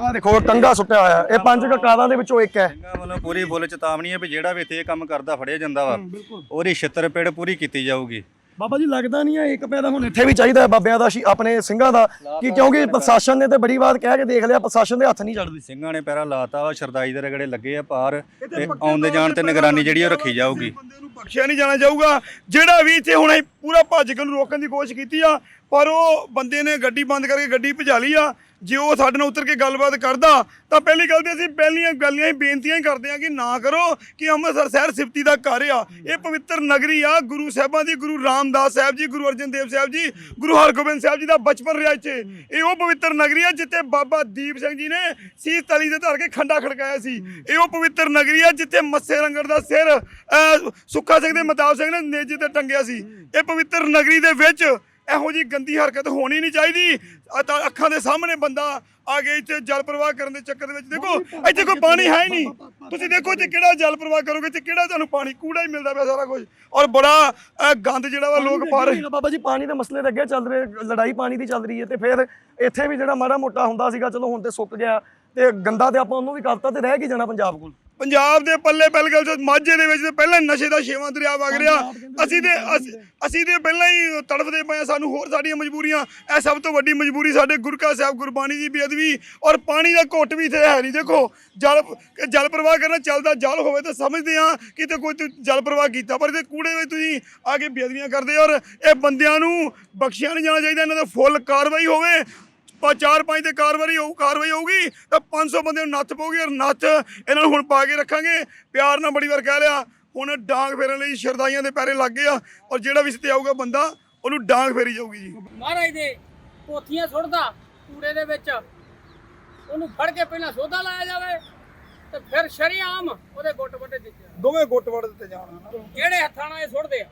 ਆ ਦੇਖੋ ਟੰਗਾ ਸੁੱਟਿਆ ਹੋਇਆ। ਇਹ ਪੰਜ ਕਕਾਰਾਂ ਦੇ ਵਿੱਚੋਂ ਇੱਕ ਹੈ। ਸਿੰਘਾਂ ਵੱਲੋਂ ਪੂਰੀ ਫੁੱਲ ਚੇਤਾਵਨੀ ਹੈ ਵੀ ਜਿਹੜਾ ਵੀ ਇੱਥੇ ਇਹ ਕੰਮ ਕਰਦਾ ਫੜਿਆ ਜਾਂਦਾ ਵਾ। ਉਹਦੀ ਛਿੱਤਰ ਪੇੜ ਪੂਰੀ ਕੀਤੀ ਜਾਊਗੀ। ਬਾਬਾ ਜੀ ਲੱਗਦਾ ਨਹੀਂ ਹੈ ਇੱਕ ਪੈਦਾ ਹੁਣ ਇੱਥੇ ਵੀ ਚਾਹੀਦਾ ਹੈ ਬਾਬਿਆਂ ਦਾ ਆਪਣੇ ਸਿੰਘਾਂ ਦਾ। ਕਿ ਕਿਉਂਕਿ ਪ੍ਰਸ਼ਾਸਨ ਨੇ ਤੇ ਬੜੀ ਵਾਰ ਕਹਿ ਕੇ ਦੇਖ ਲਿਆ ਪ੍ਰਸ਼ਾਸਨ ਦੇ ਹੱਥ ਨਹੀਂ ਚੜਦੀ ਸਿੰਘਾਂ ਨੇ ਪੈਰਾ ਲਾਤਾ ਵਾ ਸ਼ਰਦਾਈ ਦੇ ਰਗੜੇ ਲੱਗੇ ਆ ਪਾਰ ਤੇ ਆਉਂਦੇ ਜਾਣ ਤੇ ਨਿਗਰਾਨੀ ਜਿਹੜੀ ਉਹ ਰੱਖੀ ਜਾਊਗੀ। ਬਖਸ਼ਿਆ ਨਹੀਂ ਜਾਣਾ ਜਾਊਗਾ। ਜਿਹੜਾ ਵੀ ਇੱਥੇ ਹੁਣ ਅਸੀਂ ਪੂਰਾ ਭੱਜ ਕੇ ਉਹਨੂੰ ਰੋਕਣ ਦੀ ਕੋਸ਼ਿਸ਼ ਕੀਤੀ ਆ ਪਰ ਉਹ ਬੰਦੇ ਨੇ ਗੱਡੀ ਬੰਦ ਕਰਕੇ ਗੱਡੀ ਭਜਾ ਲਈ ਆ ਜੇ ਉਹ ਸਾਡੇ ਨਾਲ ਉਤਰ ਕੇ ਗੱਲਬਾਤ ਕਰਦਾ ਤਾਂ ਪਹਿਲੀ ਗੱਲ ਤੇ ਅਸੀਂ ਪਹਿਲੀਆਂ ਗੱਲਾਂ ਹੀ ਬੇਨਤੀਆਂ ਹੀ ਕਰਦੇ ਆ ਕਿ ਨਾ ਕਰੋ ਕਿ ਅੰਮ੍ਰਿਤਸਰ ਸ਼ਹਿਰ ਸਿਫਤੀ ਦਾ ਘਰ ਆ। ਇਹ ਪਵਿੱਤਰ ਨਗਰੀ ਆ ਗੁਰੂ ਸਾਹਿਬਾਂ ਦੀ ਗੁਰੂ ਰਾਮਦਾਸ ਸਾਹਿਬ ਜੀ ਗੁਰੂ ਅਰਜਨ ਦੇਵ ਸਾਹਿਬ ਜੀ ਗੁਰੂ ਹਰਗੋਬਿੰਦ ਸਾਹਿਬ ਜੀ ਦਾ ਬਚਪਨ ਰਿਹਾ ਇੱਥੇ। ਇਹ ਉਹ ਪਵਿੱਤਰ ਨਗਰੀ ਆ ਜਿੱਥੇ ਬਾਬਾ ਦੀਪ ਸਿੰਘ ਜੀ ਨੇ ਸੀਸ ਤਲੀ ਦੇ ਧਰ ਕੇ ਖੰਡਾ ਖੜਕਾਇਆ ਸੀ। ਇਹ ਉਹ ਪਵਿੱਤਰ ਨਗਰੀ ਆ ਜਿੱਥੇ ਮੱਸੇ ਰੰਗੜ ਦਾ ਸਿਰ ਅਹ, ਸੁੱਖਾ ਸਿੰਘ ਦੇ ਮਤਾਬ ਸਿੰਘ ਨੇ ਨੇਜੇ ਤੇ ਟੰਗਿਆ ਸੀ। ਇਹ ਪਵਿੱਤਰ ਨਗਰੀ ਦੇ ਵਿੱਚ ਇਹੋ ਜੀ ਗੰਦੀ ਹਰਕਤ ਹੋਣੀ ਨਹੀਂ ਚਾਹੀਦੀ। ਅੱਖਾਂ ਦੇ ਸਾਹਮਣੇ ਬੰਦਾ ਆ ਕੇ ਇੱਥੇ ਜਲ ਪ੍ਰਵਾਹ ਕਰਨ ਦੇ ਚੱਕਰ ਦੇ ਵਿੱਚ ਦੇਖੋ ਇੱਥੇ ਕੋਈ ਪਾਣੀ ਹੈ ਹੀ ਨਹੀਂ। ਤੁਸੀਂ ਦੇਖੋ ਇੱਥੇ ਕਿਹੜਾ ਜਲ ਪ੍ਰਵਾਹ ਕਰੋਗੇ ਤੇ ਕਿਹੜਾ ਤੁਹਾਨੂੰ ਪਾਣੀ ਕੂੜਾ ਹੀ ਮਿਲਦਾ ਪਿਆ ਸਾਰਾ ਕੁਝ। ਔਰ ਬੜਾ ਗੰਦ ਜਿਹੜਾ ਵਾ ਲੋਕ ਪਾ ਰਹੇ ਬਾਬਾ ਜੀ ਪਾਣੀ ਦੇ ਮਸਲੇ ਦੇ ਅੱਗੇ ਚੱਲ ਰਹੇ ਲੜਾਈ ਪਾਣੀ ਦੀ ਚੱਲ ਰਹੀ ਹੈ ਤੇ ਫਿਰ ਇੱਥੇ ਵੀ ਜਿਹੜਾ ਮਾੜਾ ਮੋਟਾ ਹੁੰਦਾ ਸੀਗਾ ਚਲੋ ਹੁਣ ਤੇ ਸੁੱਕ ਗਿਆ ਤੇ ਗੰਦਾ ਤੇ ਆਪਾਂ ਉਹਨੂੰ ਵੀ ਕਰਤਾ ਤੇ ਰਹਿ ਕੀ ਜਾਣਾ ਪੰਜਾਬ ਕੋਲ। ਪੰਜਾਬ ਦੇ ਪੱਲੇ ਬਿਲਕੁਲ ਜੋ ਮਾਝੇ ਦੇ ਵਿੱਚ ਤੇ ਪਹਿਲਾਂ ਨਸ਼ੇ ਦਾ ਛੇਵਾਂ ਦਰਿਆ ਵਗ ਰਿਹਾ। ਅਸੀਂ ਤੇ ਅਸੀਂ- ਅਸੀਂ ਤੇ ਪਹਿਲਾਂ ਹੀ ਤੜਫਦੇ ਪਏ ਹਾਂ, ਸਾਨੂੰ ਹੋਰ ਸਾਡੀਆਂ ਮਜਬੂਰੀਆਂ। ਇਹ ਸਭ ਤੋਂ ਵੱਡੀ ਮਜਬੂਰੀ ਸਾਡੇ ਗੁਰਕਾ ਸਾਹਿਬ ਗੁਰਬਾਣੀ ਦੀ ਬੇਅਦਬੀ ਔਰ ਪਾਣੀ ਦਾ ਘੁੱਟ ਵੀ ਇੱਥੇ ਹੈ ਨਹੀਂ ਦੇਖੋ ਜਲ ਜਲ ਪ੍ਰਵਾਹ ਕਰਨਾ ਚੱਲਦਾ ਜਲ ਹੋਵੇ ਤਾਂ ਸਮਝਦੇ ਆ ਕਿ ਤੇ ਕੋਈ ਤੁਸੀਂ ਜਲ ਪ੍ਰਵਾਹ ਕੀਤਾ ਪਰ ਇਹਦੇ ਕੂੜੇ ਵਿੱਚ ਤੁਸੀਂ ਆ ਕੇ ਬੇਅਦਬੀਆਂ ਕਰਦੇ ਔਰ ਇਹ ਬੰਦਿਆਂ ਨੂੰ ਬਖਸ਼ਿਆ ਨਹੀਂ ਜਾਣਾ ਚਾਹੀਦਾ ਇਹਨਾਂ ਦੇ ਫੁੱਲ ਕਾਰਵਾਈ ਹੋਵੇ। ਪਾ ਚਾਰ ਪੰਜ ਤੇ ਕਾਰਵਾਈ ਹੋਊ ਕਾਰਵਾਈ ਹੋਊਗੀ ਤਾਂ 500 ਬੰਦੇ ਨੂੰ ਨੱਥ ਪਊਗੀ ਔਰ ਨੱਥ ਇਹਨਾਂ ਨੂੰ ਹੁਣ ਪਾ ਕੇ ਰੱਖਾਂਗੇ। ਪਿਆਰ ਨਾਲ ਬੜੀ ਵਾਰ ਕਹਿ ਲਿਆ ਹੁਣ ਡਾਂਗ ਫੇਰਨ ਲਈ ਸ਼ਰਦਾਈਆਂ ਦੇ ਪੈਰੇ ਲੱਗ ਗਏ ਆ ਔਰ ਜਿਹੜਾ ਵੀ ਸਿੱਤੇ ਆਊਗਾ ਬੰਦਾ ਉਹਨੂੰ ਡਾਂਗ ਫੇਰੀ ਜਾਊਗੀ ਜੀ। ਮਹਾਰਾਜ ਦੇ ਪੋਥੀਆਂ ਸੁੱਟਦਾ ਕੂੜੇ ਦੇ ਵਿੱਚ। ਉਹਨੂੰ ਫੜ ਕੇ ਪਹਿਲਾਂ ਸੋਧਾ ਲਾਇਆ ਜਾਵੇ ਤੇ ਫਿਰ ਸ਼ਰੀਆਮ ਉਹਦੇ ਗੁੱਟ ਵੱਡੇ ਦਿੱਤੇ। ਦੋਵੇਂ ਗੁੱਟ ਵੜ ਦਿੱਤੇ ਜਾਣ। ਕਿਹੜੇ ਹੱਥਾਂ ਨਾਲ ਇਹ ਸੁੱਟਦੇ ਆ।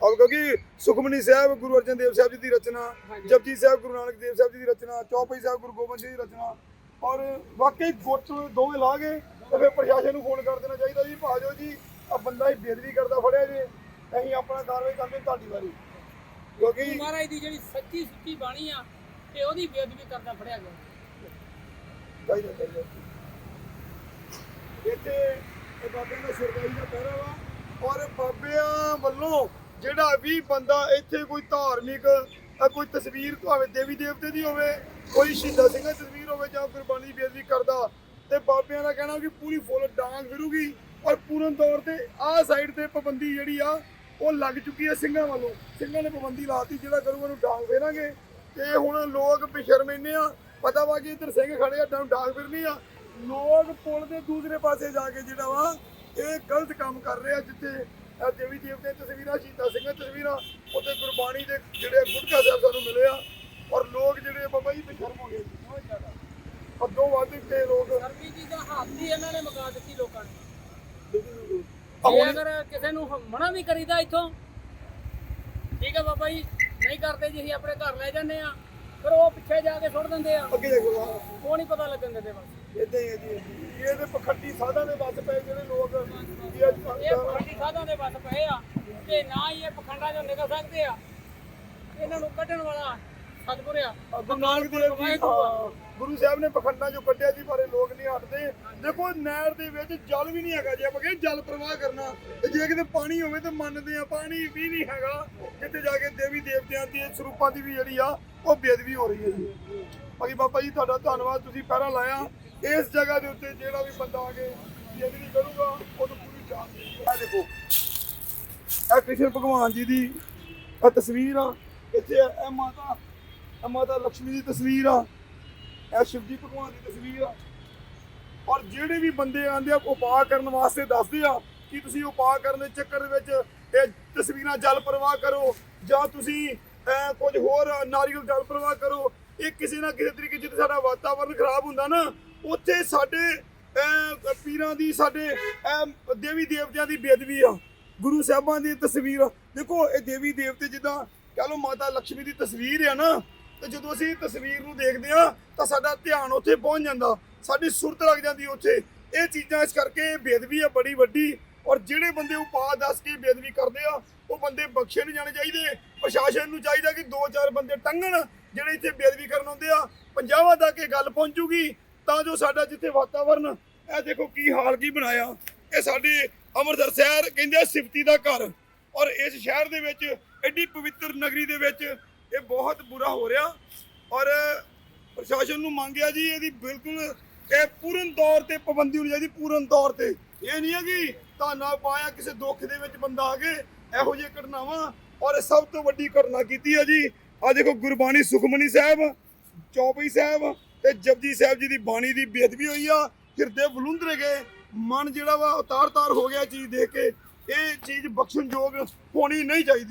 ਔਰ ਕਿਉਂਕਿ ਸੁਖਮਨੀ ਸਾਹਿਬ ਗੁਰੂ ਅਰਜਨ ਦੇਵ ਸਾਹਿਬ ਜੀ ਦੀ ਰਚਨਾ। ਜਪਜੀ ਸਾਹਿਬ ਗੁਰੂ ਨਾਨਕ ਦੇਵ ਸਾਹਿਬ ਜੀ ਦੀ ਰਚਨਾ ਚੌਪਈ ਸਾਹਿਬ ਗੁਰੂ ਗੋਬਿੰਦ ਸਿੰਘ ਜੀ ਦੀ ਰਚਨਾ ਔਰ ਵਾਕਈ ਗੁੱਟ ਦੋਵੇਂ ਲਾ ਗਏ ਤੇ ਫਿਰ ਪ੍ਰਸ਼ਾਸਨ ਨੂੰ ਫੋਨ ਕਰ ਦੇਣਾ ਚਾਹੀਦਾ ਜੀ ਭਾਜੋ ਜੀ ਆ ਬੰਦਾ ਹੀ ਬੇਦਬੀ ਕਰਦਾ ਫੜਿਆ ਜੀ ਅਸੀਂ ਆਪਣਾ ਕਾਰਵਾਈ ਕਰਦੇ ਤੁਹਾਡੀ ਵਾਰੀ। ਕਿਉਂਕਿ ਮਹਾਰਾਜ ਦੀ ਜਿਹੜੀ ਸੱਚੀ ਸੁੱਚੀ ਬਾਣੀ ਆ ਤੇ ਉਹਦੀ ਬੇਅਦਬੀ ਕਰਦਾ ਫੜਿਆ ਗਿਆ। ਚਾਹੀਦਾ ਚਾਹੀਦਾ। ਇੱਥੇ ਇਹ ਬਾਬਿਆਂ ਦਾ ਸਰਦਾਈ ਦਾ ਪਹਿਰਾ ਵਾ ਔਰ ਬਾਬਿਆਂ ਵੱਲੋਂ ਜਿਹੜਾ ਵੀ ਬੰਦਾ ਇੱਥੇ ਕੋਈ ਧਾਰਮਿਕ ਕੋਈ ਤਸਵੀਰ ਭਾਵੇਂ ਦੇਵੀ ਦੇਵਤੇ ਦੀ ਹੋਵੇ, ਕੋਈ ਸ਼ਹੀਦਾਂ ਸਿੰਘਾਂ ਦੀ ਤਸਵੀਰ ਹੋਵੇ ਜਾਂ ਗੁਰਬਾਣੀ ਦੀ ਬੇਅਦਬੀ ਕਰਦਾ ਤੇ ਬਾਬਿਆਂ ਦਾ ਕਹਿਣਾ ਕਿ ਪੂਰੀ ਫੁੱਲ ਡਾਂਗ ਫਿਰੂਗੀ ਔਰ ਪੂਰਨ ਤੌਰ ਤੇ ਆਹ ਸਾਈਡ ਤੇ ਪਾਬੰਦੀ ਜਿਹੜੀ ਆ, ਉਹ ਲੱਗ ਚੁੱਕੀ ਹੈ ਸਿੰਘਾਂ ਵੱਲੋਂ। ਸਿੰਘਾਂ ਨੇ ਪਾਬੰਦੀ ਲਾਤੀ ਜਿਹੜਾ ਕਰੂਗਾ ਉਹਨੂੰ ਡਾਂਗ ਫੇਰਾਂਗੇ। ਤੇ ਹੁਣ ਲੋਕ ਬੇਸ਼ਰਮੇਨੇ ਆ, ਪਤਾ ਵਾ ਕਿ ਇੱਧਰ ਸਿੰਘ ਖੜੇ ਆ ਡਾਂਗ ਫਿਰਨੀ ਆ। ਲੋਕ ਪੁਲ ਦੇ ਦੂਸਰੇ ਪਾਸੇ ਜਾ ਕੇ ਜਿਹੜਾ ਵਾ, ਇਹ ਗਲਤ ਕੰਮ ਕਰ ਰਹੇ ਆ, ਜਿੱਥੇ ਇਹ ਦੇਵੀ ਦੇਵਤੇ ਤਸਵੀਰਾਂ ਸ਼ਹੀਦਾਂ ਸਿੰਘਾਂ ਤਸਵੀਰਾਂ ਉੱਤੇ ਗੁਰਬਾਣੀ ਦੇ ਜਿਹੜੇ ਗੁਟਕਾ ਸਾਹਿਬ ਸਾਨੂੰ ਮਿਲੇ ਆ। ਔਰ ਲੋਕ ਜਿਹੜੇ ਬਾਬਾ ਜੀ ਬੇਸ਼ਰਮ ਹੋ ਗਏ ਬਹੁਤ ਜ਼ਿਆਦਾ। ਅੱਧੋਂ ਵੱਧ ਕੇ ਲੋਕ ਸਰਬੀ ਜੀ ਦਾ ਹੱਥ ਹੀ ਇਹਨਾਂ ਨੇ ਮਗਾ ਦਿੱਤੀ ਲੋਕਾਂ ਨੇ। ਜੇ ਅਗਰ ਕਿਸੇ ਨੂੰ ਮਨਾ ਵੀ ਕਰੀਦਾ ਇੱਥੋਂ ਠੀਕ ਹੈ ਬਾਬਾ ਜੀ ਨਹੀਂ ਕਰਦੇ ਜੀ ਅਸੀਂ ਆਪਣੇ ਘਰ ਲੈ ਜਾਂਦੇ ਆ ਫਿਰ ਉਹ ਪਿੱਛੇ ਜਾ ਕੇ ਸੁੱਟ ਦਿੰਦੇ ਆ। ਅੱਗੇ ਦੇਖੋ ਉਹ ਨਹੀਂ ਪਤਾ ਲੱਗਣ ਦਿੰਦੇ ਬਸ। ਇਦਾਂ ਹੀ ਹੈ ਜੀ ਇਹਦੇ ਪਖੰਡੀ ਸਾਧਾਂ ਦੇ ਵੱਸ ਪਏ ਜਿਹੜੇ ਲੋਕ ਵੀ ਅੱਜ ਇਹ ਪਖੰਡੀ ਸਾਧਾਂ ਦੇ ਵੱਸ ਪਏ ਆ ਤੇ ਨਾ ਹੀ ਇਹ ਪਖੰਡਾਂ ਚੋਂ ਨਿਕਲ ਸਕਦੇ ਆ। ਇਹਨਾਂ ਨੂੰ ਕੱਢਣ ਵਾਲਾ ਸਤਿਗੁਰ ਆ। ਗੁਰੂ ਨਾਨਕ ਦੇਵ ਜੀ ਹਾਂ, ਗੁਰੂ ਸਾਹਿਬ ਨੇ ਪਖੰਡਾਂ ਚੋਂ ਕੱਢਿਆ ਸੀ ਪਰ ਇਹ ਲੋਕ ਨਹੀਂ ਹਟਦੇ। ਦੇਖੋ ਨਹਿਰ ਦੇ ਵਿੱਚ ਜਲ ਵੀ ਨਹੀਂ ਹੈਗਾ। ਜੇ ਆਪਾਂ ਕਹਿੰਦੇ ਜਲ ਪ੍ਰਵਾਹ ਕਰਨਾ ਤੇ ਜੇ ਕਿਤੇ ਪਾਣੀ ਹੋਵੇ ਤਾਂ ਮੰਨਦੇ ਆ ਪਾਣੀ ਵੀ ਨਹੀਂ ਹੈਗਾ। ਕਿਤੇ ਜਾ ਕੇ ਦੇਵੀ ਦੇਵਤਿਆਂ ਦੀ ਸਰੂਪਾਂ ਦੀ ਵੀ ਜਿਹੜੀ ਆ ਉਹ ਬੇਦਬੀ ਹੋ ਰਹੀ ਹੈ ਜੀ। ਬਾਕੀ ਬਾਬਾ ਜੀ ਤੁਹਾਡਾ ਧੰਨਵਾਦ। ਤੁਸੀਂ ਪਹਿਰਾ ਲਾਇਆ। ਇਸ ਜਗ੍ਹਾ ਦੇ ਉੱਤੇ ਜਿਹੜਾ ਵੀ ਬੰਦਾ ਆ ਕੇ ਬੇਦਬੀ ਕਰੂਗਾ, ਉਹਨੂੰ ਪੂਰੀ ਜਾਨ ਆ ਦੇਖੋ, ਇਹ ਕ੍ਰਿਸ਼ਨ ਭਗਵਾਨ ਜੀ ਦੀ ਇਹ ਤਸਵੀਰ ਆ। ਇੱਥੇ ਇਹ ਮਾਤਾ ਇਹ ਮਾਤਾ ਲక్ష్ਮੀ ਦੀ ਤਸਵੀਰ ਆ। ਇਹ ਸ਼ਿਵਜੀ ਭਗਵਾਨ ਦੀ ਤਸਵੀਰ ਆ। ਔਰ ਜਿਹੜੇ ਵੀ ਬੰਦੇ ਆਂਦੇ ਆ ਉਪਾਅ ਕਰਨ ਵਾਸਤੇ ਦੱਸਦੇ ਆ ਕਿ ਤੁਸੀਂ ਉਪਾਅ ਕਰਨ ਦੇ ਚੱਕਰ ਦੇ ਵਿੱਚ ਇਹ ਤਸਵੀਰਾਂ ਜਲ ਪ੍ਰਵਾਹ ਕਰੋ, ਜਾਂ ਤੁਸੀਂ ਕੁਝ ਹੋਰ ਨਾਰੀਅਲ ਜਲ ਪ੍ਰਵਾਹ ਕਰੋ। ਇਹ ਕਿਸੇ ਨਾ ਕਿਸੇ ਤਰੀਕੇ ਜਿੱਥੇ ਸਾਡਾ ਵਾਤਾਵਰਨ ਖਰਾਬ ਹੁੰਦਾ ਨਾ ਉੱਥੇ ਸਾਡੇ ਪੀਰਾਂ ਦੀ ਸਾਡੇ ਦੇਵੀ ਦੇਵਤਿਆਂ ਦੀ ਬੇਦਬੀ ਆ। ਗੁਰੂ ਸਾਹਿਬਾਂ ਦੀ ਤਸਵੀਰ ਦੇਖੋ, ਇਹ ਦੇਵੀ ਦੇਵਤੇ ਜਿੱਦਾਂ ਕਹ ਲਓ ਮਾਤਾ ਲక్ష్ਮੀ ਦੀ ਤਸਵੀਰ ਆ ਨਾ, ਤੇ ਜਦੋਂ ਅਸੀਂ ਤਸਵੀਰ ਨੂੰ ਦੇਖਦੇ ਆ, ਤਾਂ ਸਾਡਾ ਧਿਆਨ ਉੱਥੇ ਪਹੁੰਚ ਜਾਂਦਾ। ਸਾਡੀ ਸੁਰਤ ਲੱਗ ਜਾਂਦੀ ਉੱਥੇ। ਇਹ ਚੀਜ਼ਾਂ ਇਸ ਕਰਕੇ ਬੇਦਬੀ ਆ ਬੜੀ ਵੱਡੀ। ਔਰ ਜਿਹੜੇ ਬੰਦੇ ਉਪਾਅ ਦੱਸ ਕੇ ਬੇਦਬੀ ਕਰਦੇ ਆ, ਉਹ ਬੰਦੇ ਬਖਸ਼ੇ ਨਹੀਂ ਜਾਣੇ ਚਾਹੀਦੇ। ਪ੍ਰਸ਼ਾਸਨ ਨੂੰ ਚਾਹੀਦਾ ਕਿ ਦੋ ਚਾਰ ਬੰਦੇ ਟੰਗਣ, ਜਿਹੜੇ ਇੱਥੇ ਬੇਦਬੀ ਕਰਨ ਆਉਂਦੇ ਆ। ਪੰਜਾਬਾਂ ਤੱਕ ਇਹ ਗੱਲ ਪਹੁੰਚੂਗੀ ਤਾਂ ਜੋ ਸਾਡਾ ਜਿੱਥੇ ਵਾਤਾਵਰਨ ਇਹ ਦੇਖੋ ਕੀ ਹਾਲ ਕੀ ਬਣਾਇਆ। ਇਹ ਸਾਡੇ ਅੰਮ੍ਰਿਤਸਰ ਸ਼ਹਿਰ ਕਹਿੰਦੇ ਆ ਸਿਫਤੀ ਦਾ ਘਰ। ਔਰ ਇਸ ਸ਼ਹਿਰ ਦੇ ਵਿੱਚ, ਐਡੀ ਪਵਿੱਤਰ ਨਗਰੀ ਦੇ ਵਿੱਚ ਇਹ ਬਹੁਤ ਬੁਰਾ ਹੋ ਰਿਹਾ। ਔਰ ਪ੍ਰਸ਼ਾਸਨ ਨੂੰ ਮੰਗਿਆ ਜੀ, ਇਹਦੀ ਬਿਲਕੁਲ ਇਹ ਪੂਰਨ ਤੌਰ ਤੇ ਪਾਬੰਦੀ ਹੋਣੀ ਚਾਹੀਦੀ, ਪੂਰਨ ਤੌਰ ਤੇ। ਇਹ ਨਹੀਂ ਹੈ ਕਿ ਧਾਨਾ ਪਾਇਆ, ਕਿਸੇ ਦੁੱਖ ਦੇ ਵਿੱਚ ਬੰਦਾ ਆ ਕੇ ਇਹੋ ਜਿਹੀ ਘਟਨਾਵਾਂ। ਔਰ ਸਭ ਤੋਂ ਵੱਡੀ ਘਟਨਾ ਕੀਤੀ ਹੈ ਜੀ ਆ ਦੇਖੋ ਗੁਰਬਾਣੀ ਸੁਖਮਨੀ ਸਾਹਿਬ, ਚੌਪਈ ਸਾਹਿਬ ਤੇ ਜਪਜੀ ਸਾਹਿਬ ਜੀ ਦੀ ਬਾਣੀ ਦੀ ਬੇਅਦਬੀ ਹੋਈ ਆ, ਹਿਰਦੇ ਬਲੁੰਦਰੇ ਗਏ। ਮਨ ਜਿਹੜਾ ਵਾ ਉਤਾਰ ਤਾਰ ਹੋ ਗਿਆ ਚੀਜ਼ ਦੇਖ ਕੇ। ਇਹ ਚੀਜ਼ ਬਖਸ਼ਣਯੋਗ ਹੋਣੀ ਨਹੀਂ ਚਾਹੀਦੀ।